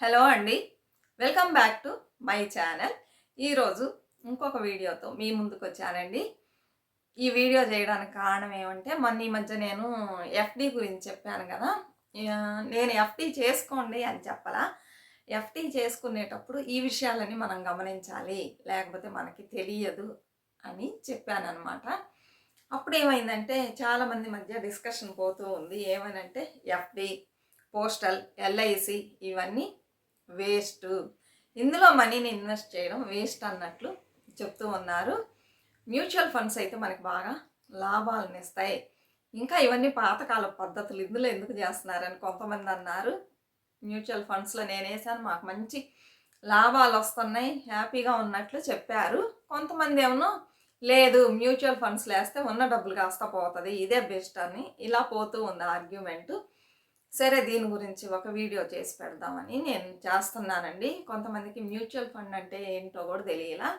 Hello అండి. Welcome back to my channel. ఈరోజు ఇంకొక వీడియోతో మీ ముందుకు వచ్చానండి. ఈ వీడియో చేయడానికి కారణం ఏమంటే మొన్న ఈ మధ్య నేను ఎఫ్డి గురించి చెప్పాను కదా. నేను ఎఫ్డి చేసుకోండి అని చెప్పలా. ఎఫ్డి చేసుకునేటప్పుడు ఈ విషయాలని మనం గమనించాలి లేకపోతే మనకి తెలియదు అని చెప్పాను అనమాట అప్పుడు ఏమైందంటే చాలామంది మధ్య డిస్కషన్ పోతూ ఉంది. ఏమనంటే ఎఫ్డి పోస్టల్ ఎల్ఐసి ఇవన్నీ వేస్ట్. ఇందులో మనీని ఇన్వెస్ట్ చేయడం వేస్ట్ అన్నట్లు చెప్తూ ఉన్నారు. మ్యూచువల్ ఫండ్స్ అయితే మనకి బాగా లాభాలను ఇస్తాయి ఇంకా ఇవన్నీ పాతకాల పద్ధతులు ఇందులో ఎందుకు చేస్తున్నారని కొంతమంది అన్నారు. మ్యూచువల్ ఫండ్స్లో నేను వేసాను మాకు మంచి లాభాలు వస్తున్నాయి హ్యాపీగా ఉన్నట్లు చెప్పారు. కొంతమంది ఏమో లేదు మ్యూచువల్ ఫండ్స్లో వేస్తే ఉన్న డబ్బులు కాస్త పోతుంది ఇదే బెస్ట్ అని ఇలా పోతూ ఉంది ఆర్గ్యుమెంటు. సరే దీని గురించి ఒక వీడియో చేసి పెడదామని నేను చేస్తున్నానండి. కొంతమందికి మ్యూచువల్ ఫండ్ అంటే ఏంటో కూడా తెలియలా.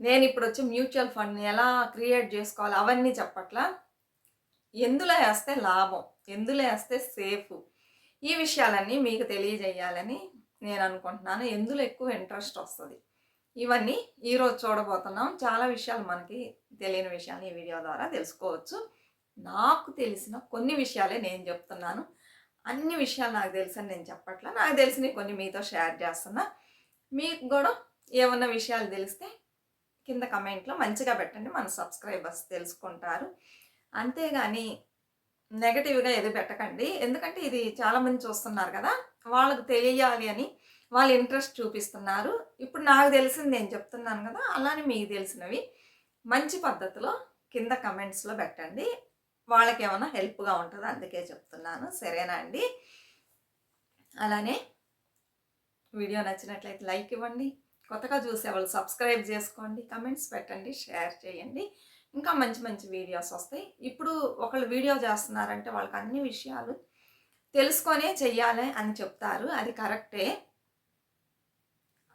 నేను ఇప్పుడు వచ్చి మ్యూచువల్ ఫండ్ ఎలా క్రియేట్ చేసుకోవాలి అవన్నీ చెప్పట్లా. ఎందులో వేస్తే లాభం ఎందులో వేస్తే సేఫ్? ఈ విషయాలన్నీ మీకు తెలియజేయాలని నేను అనుకుంటున్నాను. ఎందులో ఎక్కువ ఇంట్రెస్ట్ వస్తుంది? ఇవన్నీ ఈరోజు చూడబోతున్నాం. చాలా విషయాలు మనకి తెలియని విషయాలు ఈ వీడియో ద్వారా తెలుసుకోవచ్చు. నాకు తెలిసిన కొన్ని విషయాలే నేను చెప్తున్నాను. అన్ని విషయాలు నాకు తెలుసని నేను చెప్పట్లా. నాకు తెలిసినవి కొన్ని మీతో షేర్ చేస్తున్నా. మీకు కూడా ఏమన్నా విషయాలు తెలిస్తే కింద కమెంట్లో మంచిగా పెట్టండి. మన సబ్స్క్రైబర్స్ తెలుసుకుంటారు. అంతేగాని నెగటివ్గా ఏది పెట్టకండి. ఎందుకంటే ఇది చాలామంది చూస్తున్నారు కదా వాళ్ళకు తెలియాలి అని వాళ్ళు ఇంట్రెస్ట్ చూపిస్తున్నారు. ఇప్పుడు నాకు తెలిసింది నేను చెప్తున్నాను కదా అలానే మీకు తెలిసినవి. మంచి పద్ధతిలో కింద కమెంట్స్లో పెట్టండి. వాళ్ళకి ఏమైనా హెల్ప్గా ఉంటుంది? అందుకే చెప్తున్నాను. సరేనా అండి? అలానే వీడియో నచ్చినట్లయితే లైక్ ఇవ్వండి. కొత్తగా చూసే వాళ్ళు సబ్స్క్రైబ్ చేసుకోండి. కమెంట్స్ పెట్టండి. షేర్ చేయండి. ఇంకా మంచి మంచి వీడియోస్ వస్తాయి. ఇప్పుడు ఒకళ్ళు వీడియో చేస్తున్నారంటే వాళ్ళకి అన్ని విషయాలు తెలుసుకొనే చెయ్యాలి అని చెప్తారు. అది కరెక్టే.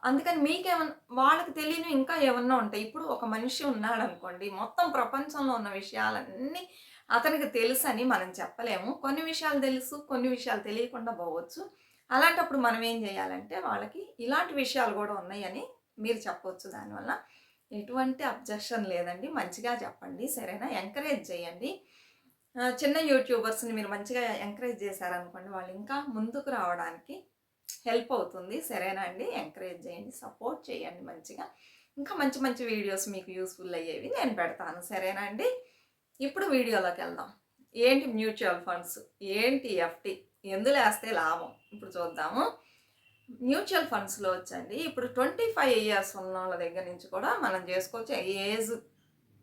అందుకని మీకేమన్నా వాళ్ళకి తెలియని ఇంకా ఏమన్నా ఉంటాయి ఇప్పుడు ఒక మనిషి ఉన్నాడు అనుకోండి మొత్తం ప్రపంచంలో ఉన్న విషయాలన్నీ అతనికి తెలుసు అని మనం చెప్పలేము. కొన్ని విషయాలు తెలుసు కొన్ని విషయాలు తెలియకుండా పోవచ్చు. అలాంటప్పుడు మనం ఏం చేయాలంటే వాళ్ళకి ఇలాంటి విషయాలు కూడా ఉన్నాయని మీరు చెప్పవచ్చు దానివల్ల. ఎటువంటి అబ్జెక్షన్ లేదండి. మంచిగా చెప్పండి. సరేనా? ఎంకరేజ్ చేయండి. చిన్న యూట్యూబర్స్ని మీరు మంచిగా ఎంకరేజ్ చేశారనుకోండి వాళ్ళు ఇంకా ముందుకు రావడానికి హెల్ప్ అవుతుంది. సరేనా అండి? ఎంకరేజ్ చేయండి. సపోర్ట్ చేయండి మంచిగా. ఇంకా మంచి మంచి వీడియోస్ మీకు యూస్ఫుల్ అయ్యేవి నేను పెడతాను. సరేనా అండి? ఇప్పుడు వీడియోలోకి వెళ్దాం. ఏంటి మ్యూచువల్ ఫండ్స్? ఏంటి ఎఫ్టి ఎందులో వేస్తే లాభం? ఇప్పుడు చూద్దాము. మ్యూచువల్ ఫండ్స్లో వచ్చండి. ఇప్పుడు ట్వంటీ ఫైవ్ ఇయర్స్ ఉన్న వాళ్ళ దగ్గర నుంచి కూడా మనం చేసుకోవచ్చు. ఏజ్?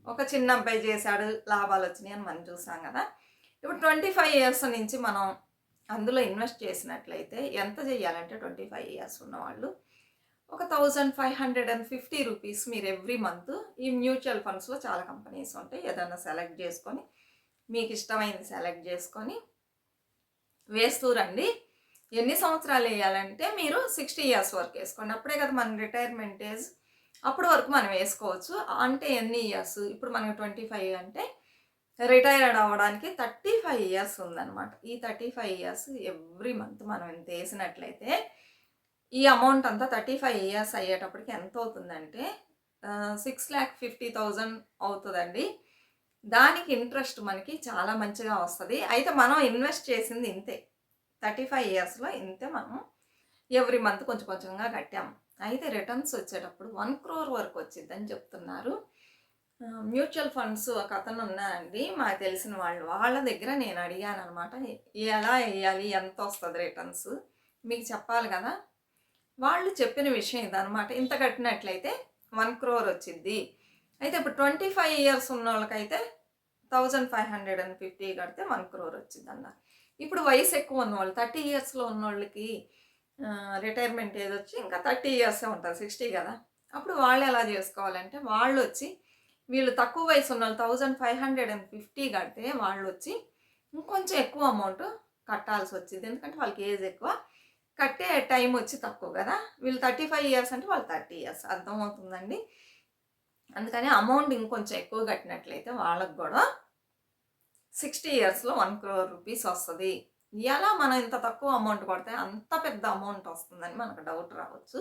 ఒక చిన్న అబ్బాయి చేశాడు లాభాలు వచ్చినాయి అని మనం చూసాం కదా. ఇప్పుడు ట్వంటీ ఫైవ్ ఇయర్స్ నుంచి మనం అందులో ఇన్వెస్ట్ చేసినట్లయితే ఎంత చేయాలంటే ట్వంటీ ఫైవ్ ఇయర్స్ ఉన్నవాళ్ళు ఒక thousand five hundred and fifty rupees మీరు ఎవ్రీ మంత్ ఈ మ్యూచువల్ ఫండ్స్లో చాలా కంపెనీస్ ఉంటాయి. ఏదైనా సెలెక్ట్ చేసుకొని మీకు ఇష్టమైంది సెలెక్ట్ చేసుకొని వేస్తూ రండి. ఎన్ని సంవత్సరాలు వేయాలంటే మీరు సిక్స్టీ ఇయర్స్ వరకు వేసుకోండి. అప్పుడే కదా మన రిటైర్మెంట్ ఏజ్ అప్పటి వరకు మనం వేసుకోవచ్చు. అంటే ఎన్ని ఇయర్స్ ఇప్పుడు మనకి ట్వంటీ ఫైవ్ అంటే రిటైర్డ్ అవ్వడానికి థర్టీ ఫైవ్ ఇయర్స్ ఉందన్నమాట. ఈ thirty five years every month మనం ఇంత వేసినట్లయితే ఈ అమౌంట్ అంతా థర్టీ ఫైవ్ ఇయర్స్ అయ్యేటప్పటికి ఎంత అవుతుందంటే సిక్స్ ల్యాక్ ఫిఫ్టీ థౌజండ్ అవుతుందండి. దానికి ఇంట్రెస్ట్ మనకి చాలా మంచిగా వస్తుంది. అయితే మనం ఇన్వెస్ట్ చేసింది ఇంతే. థర్టీ ఫైవ్ ఇయర్స్లో ఇంతే మనం ఎవ్రీ మంత్ కొంచెం కొంచెంగా కట్టాము అయితే రిటర్న్స్ వచ్చేటప్పుడు వన్ క్రోర్ వరకు వచ్చిందని చెప్తున్నారు. మ్యూచువల్ ఫండ్స్ ఒక అతను ఉన్నారండి మాకు తెలిసిన వాళ్ళు. వాళ్ళ దగ్గర నేను అడిగాను అనమాట ఎలా వేయాలి? ఎంత వస్తుంది రిటర్న్స్? మీకు చెప్పాలి కదా? వాళ్ళు చెప్పిన విషయం ఇదనమాట ఇంత కట్టినట్లయితే వన్ క్రోర్ వచ్చింది. అయితే ఇప్పుడు ట్వంటీ ఫైవ్ ఇయర్స్ ఉన్న వాళ్ళకైతే thousand five hundred and fifty కడితే వన్ క్రోర్ వచ్చింది అన్న ఇప్పుడు వయసు ఎక్కువ ఉన్న వాళ్ళు థర్టీ ఇయర్స్లో ఉన్న వాళ్ళకి రిటైర్మెంట్ ఏది వచ్చి ఇంకా థర్టీ ఇయర్సే ఉంటుంది సిక్స్టీ కదా. అప్పుడు వాళ్ళు ఎలా చేసుకోవాలంటే వాళ్ళు వచ్చి వీళ్ళు తక్కువ వయసు ఉన్న వాళ్ళు thousand five hundred and fifty కడితే వాళ్ళు వచ్చి ఇంకొంచెం ఎక్కువ అమౌంట్ కట్టాల్సి వచ్చింది. ఎందుకంటే వాళ్ళకి ఏజ్ ఎక్కువ. కట్టే టైం వచ్చి తక్కువ కదా? వీళ్ళు థర్టీ ఫైవ్ ఇయర్స్ అంటే వాళ్ళు థర్టీ ఇయర్స్ అర్థమవుతుందండి. అందుకని అమౌంట్ ఇంకొంచెం ఎక్కువ కట్టినట్లయితే వాళ్ళకు కూడా సిక్స్టీ ఇయర్స్లో వన్ క్రోర్ రూపీస్ వస్తుంది. ఎలా మనం ఇంత తక్కువ అమౌంట్ కొడితే అంత పెద్ద అమౌంట్ వస్తుందని మనకు డౌట్ రావచ్చు.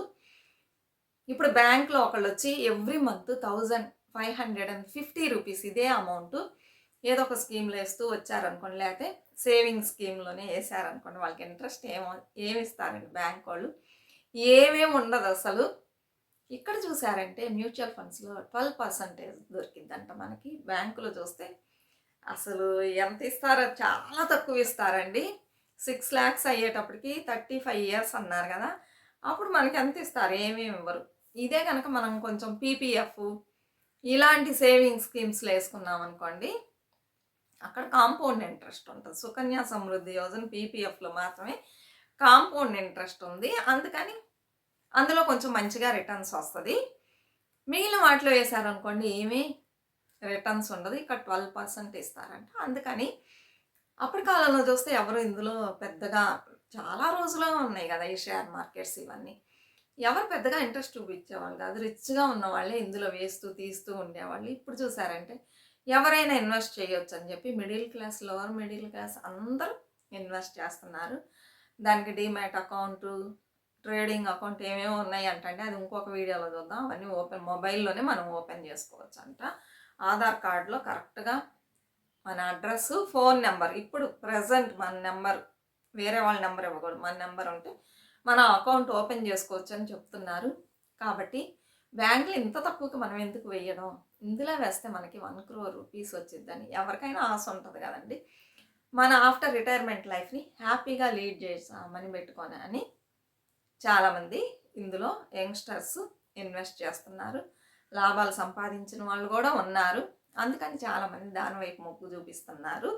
ఇప్పుడు బ్యాంక్లో ఒకళ్ళు వచ్చి every month thousand five hundred and fifty rupees ఇదే అమౌంట్ ఏదో ఒక స్కీమ్లో వేస్తూ వచ్చారనుకోండి. లేకపోతే సేవింగ్ స్కీమ్లోనే వేసారనుకోండి వాళ్ళకి ఇంట్రెస్ట్ ఏమో ఏమి ఇస్తారండి బ్యాంక్ వాళ్ళు ఏమేమి ఉండదు అసలు. ఇక్కడ చూసారంటే మ్యూచువల్ ఫండ్స్లో ట్వెల్వ్ పర్సంటేజ్ దొరికిందంట మనకి. బ్యాంకులో చూస్తే అసలు ఎంత ఇస్తారో చాలా తక్కువ ఇస్తారండి. సిక్స్ ల్యాక్స్ అయ్యేటప్పటికి థర్టీ ఫైవ్ ఇయర్స్ అన్నారు కదా అప్పుడు మనకి ఎంత ఇస్తారు? ఏమేమి ఇవ్వరు? ఇదే కనుక మనం కొంచెం పీపీఎఫ్ ఇలాంటి సేవింగ్ స్కీమ్స్లో వేసుకున్నాం అనుకోండి అక్కడ కాంపౌండ్ ఇంట్రెస్ట్ ఉంటుంది. సుకన్య సమృద్ధి యోజన పీపీఎఫ్లో మాత్రమే కాంపౌండ్ ఇంట్రెస్ట్ ఉంది. అందుకని అందులో కొంచెం మంచిగా రిటర్న్స్ వస్తుంది. మిగిలిన వాటిలో వేసారనుకోండి ఏమీ రిటర్న్స్ ఉండదు. ఇక్కడ ట్వెల్వ్ పర్సెంట్ ఇస్తారంట. అందుకని అప్పటి కాలంలో చూస్తే ఎవరు ఇందులో పెద్దగా చాలా రోజులు ఉన్నాయి కదా ఈ షేర్ మార్కెట్స్ ఇవన్నీ. ఎవరు పెద్దగా ఇంట్రెస్ట్ చూపించేవాళ్ళు కాదు. రిచ్గా ఉన్నవాళ్ళే ఇందులో వేస్తూ తీస్తూ ఉండేవాళ్ళు. ఇప్పుడు చూసారంటే ఎవరైనా ఇన్వెస్ట్ చేయొచ్చు అని చెప్పి middle class lower middle class అందరూ ఇన్వెస్ట్ చేస్తున్నారు. దానికి డిమ్యాట్ అకౌంట్ ట్రేడింగ్ అకౌంట్ ఏమేమి ఉన్నాయి అంటే అది ఇంకొక వీడియోలో చూద్దాం. అవన్నీ ఓపెన్ మొబైల్లోనే మనం ఓపెన్ చేసుకోవచ్చు అంట ఆధార్ కార్డులో కరెక్ట్గా మన అడ్రస్ ఫోన్ నెంబర్. ఇప్పుడు ప్రజెంట్ మన నెంబర్ వేరే వాళ్ళ నెంబర్ ఇవ్వకూడదు. మన నెంబర్ ఉంటే మన అకౌంట్ ఓపెన్ చేసుకోవచ్చు అని చెప్తున్నారు. కాబట్టి బ్యాంకులు ఇంత తక్కువకి మనం ఎందుకు వేయడం? ఇందులో వేస్తే మనకి వన్ క్రోర్ రూపీస్ వచ్చిద్దని ఎవరికైనా ఆశ ఉంటుంది కదండి. మన ఆఫ్టర్ రిటైర్మెంట్ లైఫ్ని హ్యాపీగా లీడ్ చేసామని పెట్టుకొని అని చాలామంది ఇందులో యంగ్స్టర్స్ ఇన్వెస్ట్ చేస్తున్నారు. లాభాలు సంపాదించిన వాళ్ళు కూడా ఉన్నారు. అందుకని చాలామంది దాని వైపు మొగ్గు చూపిస్తున్నారు.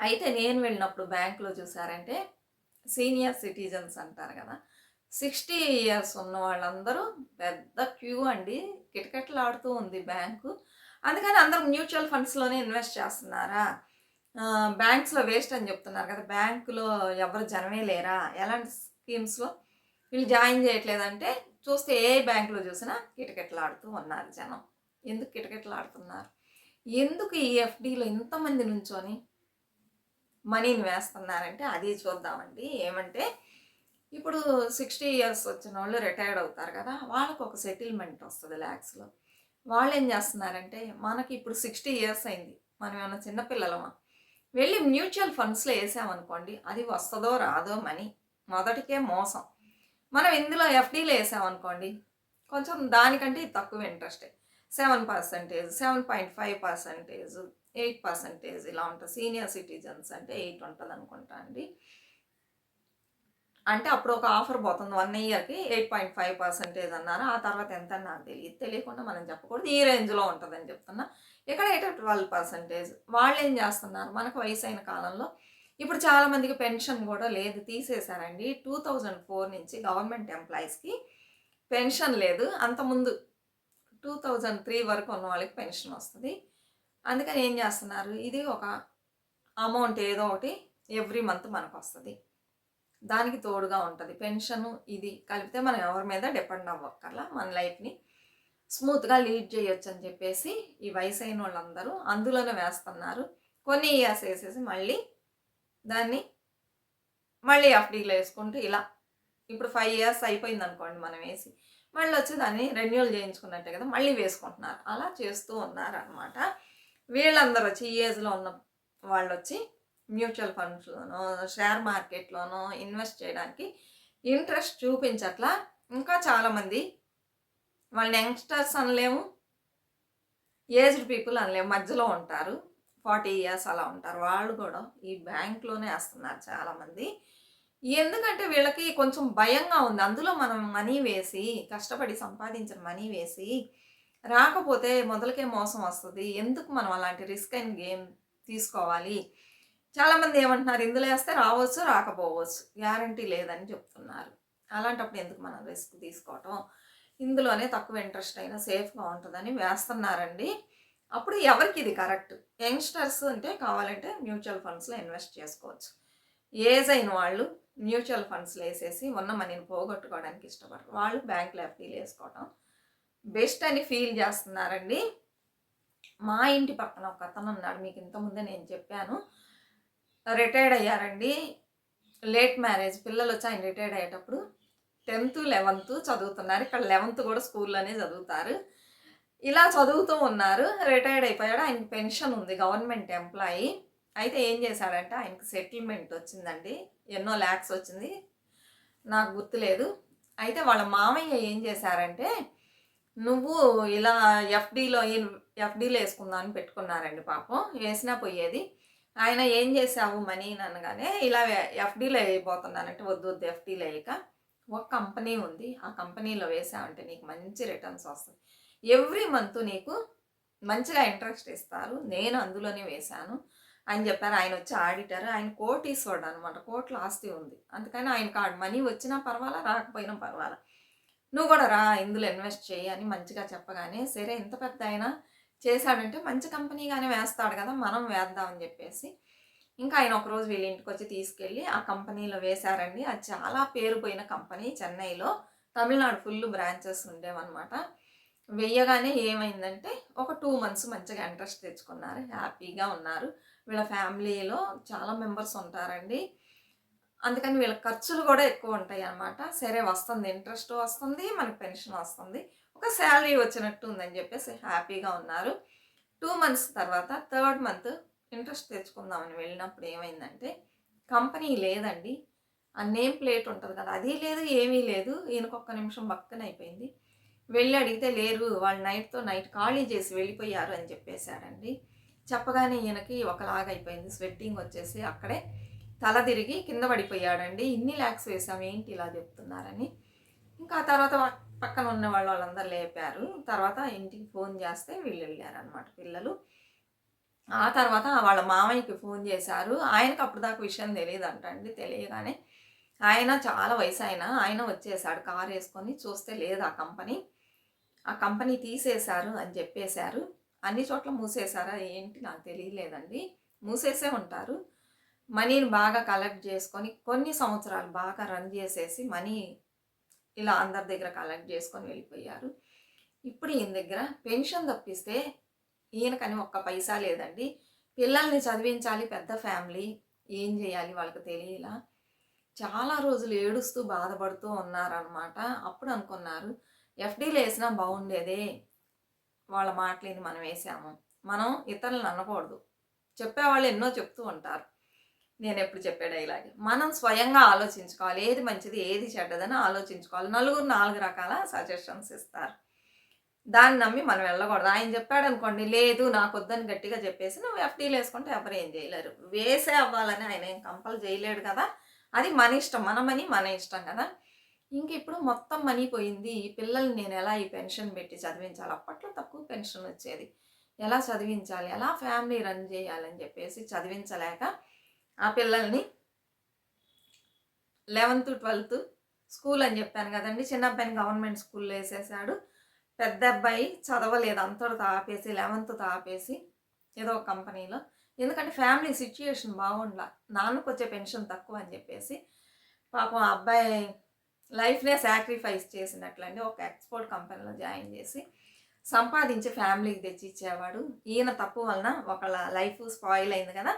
అయితే నేను వెళ్ళినప్పుడు బ్యాంకులో చూసారంటే సీనియర్ సిటిజన్స్ అంటారు కదా సిక్స్టీ ఇయర్స్ ఉన్న వాళ్ళందరూ పెద్ద క్యూ అండి. కిటకిటలాడుతూ ఉంది బ్యాంకు. అందుకని అందరూ మ్యూచువల్ ఫండ్స్లోనే ఇన్వెస్ట్ చేస్తున్నారా? బ్యాంక్స్లో వేస్ట్ అని చెప్తున్నారు కదా బ్యాంకులో ఎవరు జనమే లేరా? ఎలాంటి స్కీమ్స్లో వీళ్ళు జాయిన్ చేయట్లేదంటే చూస్తే ఏ బ్యాంకులో చూసినా కిటకిటలాడుతూ ఉన్నారు జనం. ఎందుకు కిటకిటలాడుతున్నారు? ఎందుకు ఈ ఎఫ్డీలో ఇంతమంది నుంచొని మనీని వేస్తున్నారంటే అది చూద్దామండి. ఏమంటే ఇప్పుడు సిక్స్టీ ఇయర్స్ వచ్చిన వాళ్ళు రిటైర్డ్ అవుతారు కదా వాళ్ళకు ఒక సెటిల్మెంట్ వస్తుంది ల్యాక్స్లో వాళ్ళు ఏం చేస్తున్నారంటే మనకి ఇప్పుడు సిక్స్టీ ఇయర్స్ అయింది మనం ఏమైనా చిన్నపిల్లలమా వెళ్ళి మ్యూచువల్ ఫండ్స్లో వేసామనుకోండి అది వస్తుందో రాదో మనీ మొదటికే మోసం. మనం ఇందులో ఎఫ్డీలో వేసామనుకోండి కొంచెం దానికంటే తక్కువ ఇంట్రెస్టే seven percentage seven point five percentage eight percentage ఇలా ఉంటుంది సీనియర్ సిటిజన్స్ అంటే ఎయిట్ ఉంటుంది అనుకుంటా అండి. అంటే అప్పుడు ఒక ఆఫర్ పోతుంది. వన్ ఇయర్కి ఎయిట్ పాయింట్ ఫైవ్ పర్సెంటేజ్ అన్నారు. ఆ తర్వాత ఎంత నాకు తెలియదు. తెలియకుండా మనం చెప్పకూడదు. ఈ రేంజ్లో ఉంటుందని చెప్తున్నా. ఇక్కడ అయితే ట్వెల్వ్ పర్సెంటేజ్. వాళ్ళు ఏం చేస్తున్నారు? మనకు వయసు అయిన కాలంలో ఇప్పుడు చాలామందికి పెన్షన్ కూడా లేదు. తీసేశారండి. టూ థౌజండ్ ఫోర్ నుంచి గవర్నమెంట్ ఎంప్లాయీస్కి పెన్షన్ లేదు. అంతకుముందు టూ థౌజండ్ త్రీ వరకు ఉన్న వాళ్ళకి పెన్షన్ వస్తుంది. అందుకని ఏం చేస్తున్నారు? ఇది ఒక అమౌంట్ ఏదో ఒకటి ఎవ్రీ మంత్ మనకు వస్తుంది. దానికి తోడుగా ఉంటుంది. పెన్షన్ ఇది కలిపితే మనం ఎవరి మీద డిపెండ్ అవ్వక్కర్లా మన లైఫ్ని స్మూత్గా లీడ్ చేయొచ్చు అని చెప్పేసి ఈ వయసు అయిన వాళ్ళందరూ అందులోనే వేస్తున్నారు. కొన్ని ఇయర్స్ వేసేసి మళ్ళీ దాన్ని మళ్ళీ ఎఫ్డీలో వేసుకుంటూ ఇలా ఇప్పుడు ఫైవ్ ఇయర్స్ అయిపోయింది అనుకోండి మనం వేసి మళ్ళీ వచ్చి దాన్ని రెన్యూల్ చేయించుకున్నట్టే కదా మళ్ళీ వేసుకుంటున్నారు. అలా చేస్తూ ఉన్నారనమాట వీళ్ళందరూ వచ్చి ఈ ఏజ్లో ఉన్న వాళ్ళు వచ్చి మ్యూచువల్ ఫండ్స్లోనో షేర్ మార్కెట్లోనో ఇన్వెస్ట్ చేయడానికి ఇంట్రెస్ట్ చూపించట్లా. ఇంకా చాలామంది వాళ్ళని యంగ్స్టర్స్ అనలేము ఏజ్డ్ పీపుల్ అనలేము మధ్యలో ఉంటారు. ఫార్టీ ఇయర్స్ అలా ఉంటారు. వాళ్ళు కూడా ఈ బ్యాంక్లోనే వేస్తున్నారు చాలామంది. ఎందుకంటే వీళ్ళకి కొంచెం భయంగా ఉంది. అందులో మనం మనీ వేసి కష్టపడి సంపాదించిన మనీ వేసి రాకపోతే మొదలకే మోసం వస్తుంది. ఎందుకు మనం అలాంటి రిస్క్ అండ్ గేమ్ తీసుకోవాలి? చాలామంది ఏమంటున్నారు ఇందులో వేస్తే రావచ్చు రాకపోవచ్చు గ్యారంటీ లేదని చెప్తున్నారు. అలాంటప్పుడు ఎందుకు మనం రిస్క్ తీసుకోవటం? ఇందులోనే తక్కువ ఇంట్రెస్ట్ అయినా సేఫ్గా ఉంటుందని వేస్తున్నారండి. అప్పుడు ఎవరికి ఇది కరెక్ట్? యంగ్స్టర్స్ అంటే కావాలంటే మ్యూచువల్ ఫండ్స్లో ఇన్వెస్ట్ చేసుకోవచ్చు. ఏజ్ అయిన వాళ్ళు మ్యూచువల్ ఫండ్స్లో వేసేసి ఉన్న మనీని పోగొట్టుకోవడానికి ఇష్టపడరు. వాళ్ళు బ్యాంకులో ఎఫ్డీలు వేసుకోవటం బెస్ట్ అని ఫీల్ చేస్తున్నారండి. మా ఇంటి పక్కన ఒక అతను ఉన్నాడు మీకు ఇంతకుముందే నేను చెప్పాను. రిటైర్డ్ అయ్యారండి. లేట్ మ్యారేజ్ పిల్లలు వచ్చి ఆయన రిటైర్డ్ అయ్యేటప్పుడు టెన్త్ లెవెన్త్ చదువుతున్నారు. ఇక్కడ లెవెన్త్ కూడా స్కూల్లోనే చదువుతారు. ఇలా చదువుతూ ఉన్నారు. రిటైర్డ్ అయిపోయాడు. ఆయనకి పెన్షన్ ఉంది. Government employee. అయితే ఏం చేశాడంటే ఆయనకి సెటిల్మెంట్ వచ్చిందండి. ఎన్నో ల్యాక్స్ వచ్చింది. నాకు గుర్తులేదు. అయితే వాళ్ళ మామయ్య ఏం చేశారంటే నువ్వు ఇలా ఎఫ్డీలో ఎఫ్డీలో వేసుకుందామని పెట్టుకున్నారండి పాపం. వేసినా పోయేది. ఆయన ఏం చేసావు మనీ అనగానే ఇలా ఎఫ్డీలో వేయబోతున్నానంటే వద్దు వద్దు ఎఫ్డీలో వేయక. ఒక కంపెనీ ఉంది ఆ కంపెనీలో వేసావంటే నీకు మంచి రిటర్న్స్ వస్తుంది ఎవ్రీ మంత్ నీకు మంచిగా ఇంట్రెస్ట్ ఇస్తారు నేను అందులోనే వేశాను అని చెప్పారు. ఆయన వచ్చి ఆడిటర్ ఆయన కోటీశ్వరుడు అనమాట కోట్ల ఆస్తి ఉంది. అందుకని ఆయన కార్డు మనీ వచ్చినా పర్వాలా రాకపోయినా పర్వాలా. నువ్వు కూడా రా ఇందులో ఇన్వెస్ట్ చేయి అని మంచిగా చెప్పగానే సరే ఇంత పెద్ద అయినా చేశాడంటే మంచి కంపెనీగానే వేస్తాడు కదా మనం వేద్దామని చెప్పేసి. ఇంకా ఆయన ఒకరోజు వీళ్ళ ఇంటికి వచ్చి తీసుకెళ్ళి ఆ కంపెనీలో వేశారండి. అది చాలా పేరు పోయిన కంపెనీ చెన్నైలో. తమిళనాడు ఫుల్ బ్రాంచెస్ ఉండేవన్నమాట. వెయ్యగానే ఏమైందంటే ఒక టూ మంత్స్ మంచిగా ఇంట్రెస్ట్ తెచ్చుకున్నారు హ్యాపీగా ఉన్నారు. వీళ్ళ ఫ్యామిలీలో చాలా మెంబర్స్ ఉంటారండి. అందుకని వీళ్ళ ఖర్చులు కూడా ఎక్కువ ఉంటాయి అన్నమాట సరే వస్తుంది. ఇంట్రెస్ట్ వస్తుంది మనకి పెన్షన్ వస్తుంది. ఒక శాలరీ వచ్చినట్టు ఉందని చెప్పేసి హ్యాపీగా ఉన్నారు. టూ మంత్స్ తర్వాత థర్డ్ మంత్ ఇంట్రెస్ట్ తెచ్చుకుందామని వెళ్ళినప్పుడు ఏమైందంటే కంపెనీ లేదండి. ఆ నేమ్ ప్లేట్ ఉంటుంది కదా అది లేదు ఏమీ లేదు ఈయనకొక్క నిమిషం పక్కన అయిపోయింది. వెళ్ళి అడిగితే లేరు వాళ్ళు నైట్తో నైట్ ఖాళీ చేసి వెళ్ళిపోయారు అని చెప్పేశారండి. చెప్పగానే ఈయనకి ఒకలాగా అయిపోయింది. స్వెట్టింగ్ వచ్చేసి అక్కడే తల తిరిగి కింద పడిపోయాడండి. ఇన్ని ల్యాక్స్ వేసాం ఏంటి ఇలా చెప్తున్నారని? ఇంకా ఆ తర్వాత పక్కన ఉన్న వాళ్ళు వాళ్ళందరూ లేపారు. తర్వాత ఇంటికి ఫోన్ చేస్తే వీళ్ళు వెళ్ళారు అనమాట పిల్లలు. ఆ తర్వాత వాళ్ళ మామయ్యకి ఫోన్ చేశారు. ఆయనకు అప్పుడు దాకా విషయం తెలియదు అంటండి తెలియగానే. ఆయన చాలా వయసు ఆయన ఆయన వచ్చేసాడు కారు వేసుకొని చూస్తే లేదు ఆ కంపెనీ. ఆ కంపెనీ తీసేశారు అని చెప్పేశారు. అన్ని చోట్ల మూసేశారా ఏంటి నాకు తెలియలేదండి. మూసేసే ఉంటారు. మనీని బాగా కలెక్ట్ చేసుకొని కొన్ని సంవత్సరాలు బాగా రన్ చేసేసి మనీ ఇలా అందరి దగ్గర కలెక్ట్ చేసుకొని వెళ్ళిపోయారు. ఇప్పుడు ఈయన దగ్గర పెన్షన్ తప్పిస్తే ఈయనకని ఒక్క పైసా లేదండి. పిల్లల్ని చదివించాలి పెద్ద ఫ్యామిలీ. ఏం చేయాలి వాళ్ళకి తెలియలా? చాలా రోజులు ఏడుస్తూ బాధపడుతూ ఉన్నారనమాట అప్పుడు అనుకున్నారు ఎఫ్డీలు వేసినా బాగుండేదే. వాళ్ళ మాటలేని మనం వేసాము. మనం ఇతరులను అనకూడదు. చెప్పేవాళ్ళు ఎన్నో చెప్తూ ఉంటారు. నేను ఎప్పుడు చెప్పాడు ఇలాగే మనం స్వయంగా ఆలోచించుకోవాలి. ఏది మంచిది ఏది చెడ్డదని ఆలోచించుకోవాలి. నలుగురు నాలుగు రకాల సజెషన్స్ ఇస్తారు. దాన్ని నమ్మి మనం వెళ్ళకూడదు. ఆయన చెప్పాడు అనుకోండి లేదు నాకు వద్దని గట్టిగా చెప్పేసి నువ్వు ఎఫ్డీలు వేసుకుంటే ఎవరు ఏం చేయలేరు. వేసే అవ్వాలని ఆయన ఏం కంపల్ చేయలేడు కదా? అది మన ఇష్టం. మన మనీ మన ఇష్టం కదా? ఇంక ఇప్పుడు మొత్తం మనీ పోయింది. ఈ పిల్లల్ని నేను ఎలా ఈ పెన్షన్ పెట్టి చదివించాలి? అప్పట్లో తక్కువ పెన్షన్ వచ్చేది. ఎలా చదివించాలి? ఎలా ఫ్యామిలీ రన్ చేయాలని చెప్పేసి చదివించలేక ఆ పిల్లల్ని లెవెన్త్ ట్వెల్త్ స్కూల్ అని చెప్పాను కదండి. చిన్న అబ్బాయిని గవర్నమెంట్ స్కూల్లో వేసేసాడు. పెద్ద అబ్బాయి చదవలేదు. అంతటితో ఆపేసి లెవెన్త్తో ఆపేసి ఏదో ఒక కంపెనీలో. ఎందుకంటే ఫ్యామిలీ సిచ్యుయేషన్ బాగుండలా. నాన్నకు వచ్చే పెన్షన్ తక్కువ అని చెప్పేసి పాపం ఆ అబ్బాయి లైఫ్నే సాక్రిఫైస్ చేసినట్లండి. ఒక ఎక్స్పోర్ట్ కంపెనీలో జాయిన్ చేసి సంపాదించి ఫ్యామిలీకి తెచ్చి ఇచ్చేవాడు ఈయన తప్పు వలన ఒకళ్ళ లైఫ్ స్పాయిల్ అయింది కదా.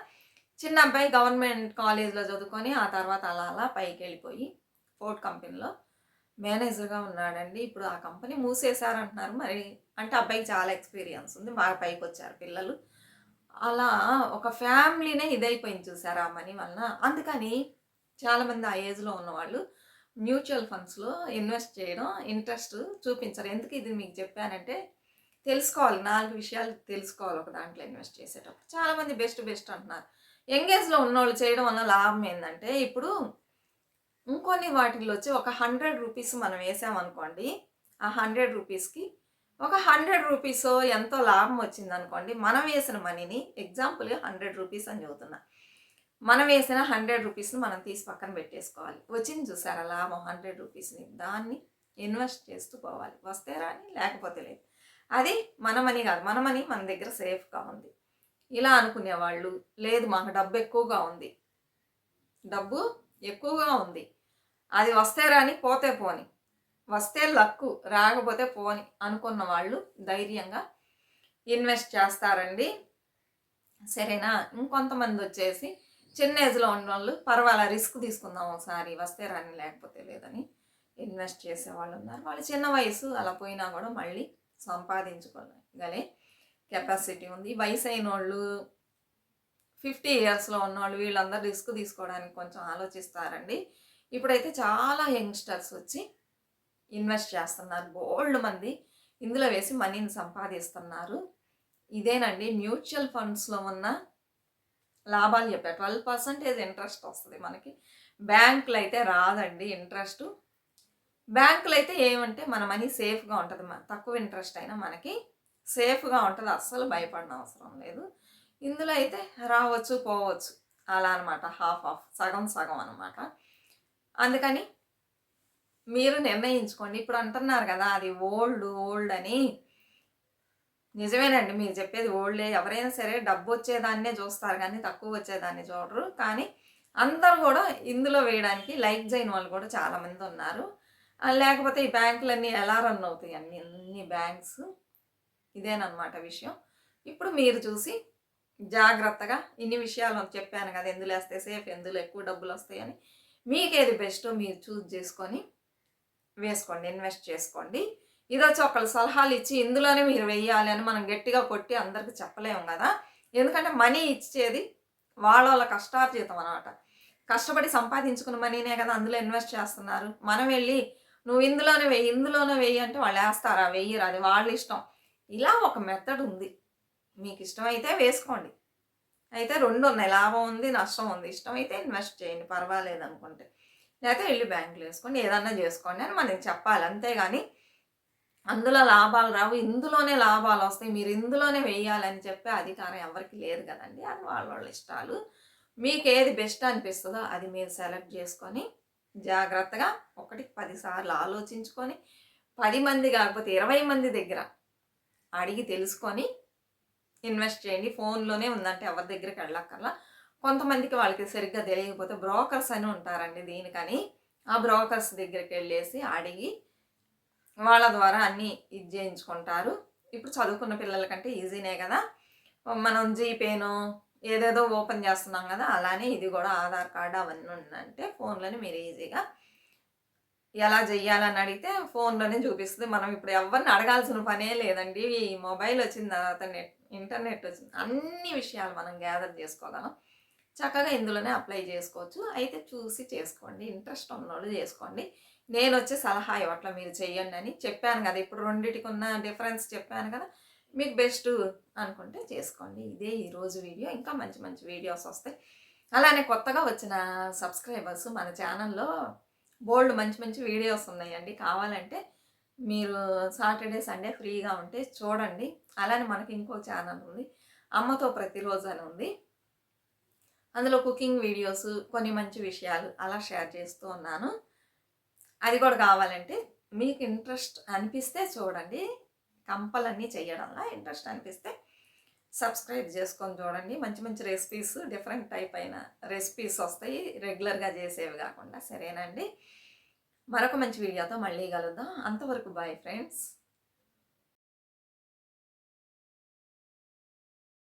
చిన్న అబ్బాయి గవర్నమెంట్ కాలేజ్లో చదువుకొని ఆ తర్వాత అలా అలా పైకి వెళ్ళిపోయి ఫోర్ట్ కంపెనీలో మేనేజర్గా ఉన్నాడండి. ఇప్పుడు ఆ కంపెనీ మూసేశారంటున్నారు. మరి అంటే అబ్బాయికి చాలా ఎక్స్పీరియన్స్ ఉంది. బాగా పైకి వచ్చారు పిల్లలు. అలా ఒక ఫ్యామిలీనే ఇదైపోయింది చూసారా ఆ మనీ వలన. అందుకని చాలామంది ఆ ఏజ్లో ఉన్నవాళ్ళు మ్యూచువల్ ఫండ్స్లో ఇన్వెస్ట్ చేయడం ఇంట్రెస్ట్ చూపించరు. ఎందుకు ఇది మీకు చెప్పానంటే తెలుసుకోవాలి. నాలుగు విషయాలు తెలుసుకోవాలి ఒక దాంట్లో ఇన్వెస్ట్ చేసేటప్పుడు. చాలామంది బెస్ట్ బెస్ట్ అంటున్నారు. యంగేజ్లో ఉన్నోళ్ళు చేయడం వల్ల లాభం ఏంటంటే ఇప్పుడు ఇంకొన్ని వాటిల్లో వచ్చి ఒక హండ్రెడ్ రూపీస్ మనం వేసామనుకోండి ఆ హండ్రెడ్ రూపీస్కి ఒక హండ్రెడ్ రూపీస్ ఎంతో లాభం వచ్చింది అనుకోండి మనం వేసిన మనీని ఎగ్జాంపుల్ హండ్రెడ్ రూపీస్ అని చదువుతున్నా మనం వేసిన హండ్రెడ్ రూపీస్ని మనం తీసి పక్కన పెట్టేసుకోవాలి. వచ్చింది చూసారా లాభం హండ్రెడ్ రూపీస్ని. దాన్ని ఇన్వెస్ట్ చేస్తూ పోవాలి. వస్తే రాని లేకపోతే లేదు. అది మన మనీ కాదు మన మనీ మన దగ్గర సేఫ్గా ఉంది. ఇలా అనుకునేవాళ్ళు. లేదు మాకు డబ్బు ఎక్కువగా ఉంది. డబ్బు ఎక్కువగా ఉంది. అది వస్తే రాని పోతే పోని. వస్తే లక్కు రాకపోతే పోని అనుకున్న వాళ్ళు ధైర్యంగా ఇన్వెస్ట్ చేస్తారండి. సరేనా? ఇంకొంతమంది వచ్చేసి చిన్న ఏజ్లో ఉన్న వాళ్ళు పర్వాలా రిస్క్ తీసుకుందాం ఒకసారి వస్తే రాని లేకపోతే లేదని ఇన్వెస్ట్ చేసే వాళ్ళు ఉన్నారు. వాళ్ళ చిన్న వయసు అలా పోయినా కూడా మళ్ళీ సంపాదించుకోగలే. కెపాసిటీ ఉంది. వయసు అయిన వాళ్ళు ఫిఫ్టీ ఇయర్స్లో ఉన్నవాళ్ళు వీళ్ళందరూ రిస్క్ తీసుకోవడానికి కొంచెం ఆలోచిస్తారండి. ఇప్పుడైతే చాలా యంగ్స్టర్స్ వచ్చి ఇన్వెస్ట్ చేస్తున్నారు. బోల్డ్ మంది ఇందులో వేసి మనీని సంపాదిస్తున్నారు. ఇదేనండి మ్యూచువల్ ఫండ్స్లో ఉన్న లాభాలు చెప్పా ట్వెల్వ్ పర్సెంటేజ్ ఇంట్రెస్ట్ వస్తుంది మనకి. బ్యాంకులు అయితే రాదండి ఇంట్రెస్ట్. బ్యాంకులు అయితే ఏమంటే మన మనీ సేఫ్గా ఉంటుంది. తక్కువ ఇంట్రెస్ట్ అయినా మనకి సేఫ్గా ఉంటుంది. అస్సలు భయపడిన అవసరం లేదు. ఇందులో అయితే రావచ్చు పోవచ్చు. అలా అనమాట హాఫ్ హాఫ్. సగం సగం అనమాట అందుకని మీరు నిర్ణయించుకోండి. ఇప్పుడు అంటున్నారు కదా అది ఓల్డ్ ఓల్డ్ అని. నిజమేనండి. మీరు చెప్పేది ఓల్డే. ఎవరైనా సరే డబ్బు వచ్చేదాన్నే చూస్తారు కానీ తక్కువ వచ్చేదాన్ని చూడరు. కానీ అందరూ కూడా ఇందులో వేయడానికి లైక్ చేయని వాళ్ళు కూడా చాలామంది ఉన్నారు. లేకపోతే ఈ బ్యాంకులన్నీ ఎలా రన్ అవుతాయి? అన్ని అన్ని బ్యాంక్స్ ఇదేనమాట విషయం. ఇప్పుడు మీరు చూసి జాగ్రత్తగా ఇన్ని విషయాలు చెప్పాను కదా ఎందులో వేస్తే సేఫ్ ఎందులో ఎక్కువ డబ్బులు వస్తాయని మీకేది బెస్టో మీరు చూస్ చేసుకొని వేసుకోండి ఇన్వెస్ట్ చేసుకోండి. ఇదొచ్చి ఒకళ్ళు సలహాలు ఇచ్చి ఇందులోనే మీరు వెయ్యాలి అని మనం గట్టిగా కొట్టి అందరికి చెప్పలేము కదా. ఎందుకంటే మనీ ఇచ్చేది వాళ్ళ వాళ్ళ కష్టార్జితం అనమాట కష్టపడి సంపాదించుకున్న మనీనే కదా అందులో ఇన్వెస్ట్ చేస్తున్నారు. మనం వెళ్ళి నువ్వు ఇందులోనే వెయ్యి ఇందులోనే వెయ్యి అంటే వాళ్ళు వేస్తారా వెయ్యరు అది వాళ్ళ ఇష్టం. ఇలా ఒక మెథడ్ ఉంది. మీకు ఇష్టమైతే వేసుకోండి. అయితే రెండు ఉన్నాయి. లాభం ఉంది నష్టం ఉంది. ఇష్టమైతే ఇన్వెస్ట్ చేయండి. పర్వాలేదు అనుకుంటే. లేకపోతే వెళ్ళి బ్యాంకులో వేసుకోండి. ఏదన్నా చేసుకోండి అని మనకి చెప్పాలి. అంతేగాని అందులో లాభాలు రావు. ఇందులోనే లాభాలు వస్తాయి. మీరు ఇందులోనే వేయాలని చెప్పే అధికారం ఎవరికి లేదు కదండి. అది వాళ్ళ వాళ్ళ ఇష్టాలు. మీకు ఏది బెస్ట్ అనిపిస్తుందో అది మీరు సెలెక్ట్ చేసుకొని జాగ్రత్తగా ఒకటికి పదిసార్లు ఆలోచించుకొని పది మంది కాకపోతే ఇరవై మంది దగ్గర అడిగి తెలుసుకొని ఇన్వెస్ట్ చేయండి. ఫోన్లోనే ఉందంటే ఎవరి దగ్గరికి వెళ్ళక్కర్లా. కొంతమందికి వాళ్ళకి సరిగ్గా తెలియకపోతే బ్రోకర్స్ అని ఉంటారండి దీనికని. ఆ బ్రోకర్స్ దగ్గరికి వెళ్ళేసి అడిగి వాళ్ళ ద్వారా అన్నీ ఇది చేయించుకుంటారు. ఇప్పుడు చదువుకున్న పిల్లల కంటే ఈజీనే కదా. మనం జీపేను ఏదేదో ఓపెన్ చేస్తున్నాం కదా అలానే ఇది కూడా ఆధార్ కార్డు అవన్నీ ఉందంటే ఫోన్లోనే మీరు ఈజీగా ఎలా చెయ్యాలని అడిగితే ఫోన్లోనే చూపిస్తుంది. మనం ఇప్పుడు ఎవరిని అడగాల్సిన పనే లేదండి. ఈ మొబైల్ వచ్చిన తర్వాత నెట్ ఇంటర్నెట్ వచ్చింది అన్ని విషయాలు మనం గ్యాదర్ చేసుకోగలం. చక్కగా ఇందులోనే అప్లై చేసుకోవచ్చు. అయితే చూసి చేసుకోండి. ఇంట్రెస్ట్ ఉన్నోళ్ళు చేసుకోండి. నేను వచ్చి సలహా ఇవ్వట్లా మీరు చెయ్యండి అని చెప్పాను కదా. ఇప్పుడు రెండింటికి ఉన్న డిఫరెన్స్ చెప్పాను కదా. మీకు బెస్ట్ అనుకుంటే చేసుకోండి. ఇదే ఈరోజు వీడియో. ఇంకా మంచి మంచి వీడియోస్ వస్తాయి. అలానే కొత్తగా వచ్చిన సబ్స్క్రైబర్స్ మన ఛానల్లో బోల్డ్ మంచి మంచి వీడియోస్ ఉన్నాయండి. కావాలంటే మీరు సాటర్డే సండే ఫ్రీగా ఉంటే చూడండి. అలానే మనకి ఇంకో ఛానల్ ఉంది. అమ్మతో ప్రతిరోజు అని ఉంది. అందులో కుకింగ్ వీడియోస్ కొన్ని మంచి విషయాలు అలా షేర్ చేస్తూ ఉన్నాను. అది కూడా కావాలంటే మీకు ఇంట్రెస్ట్ అనిపిస్తే చూడండి. కంపలన్నీ చేయడంలో ఇంట్రెస్ట్ అనిపిస్తే సబ్స్క్రైబ్ చేసుకొని చూడండి. మంచి మంచి రెసిపీస్ డిఫరెంట్ టైప్ అయిన రెసిపీస్ వస్తాయి. రెగ్యులర్గా చేసేవి కాకుండా సరేనండి మరొక మంచి వీడియోతో మళ్ళీ కలుద్దాం. అంతవరకు బాయ్ ఫ్రెండ్స్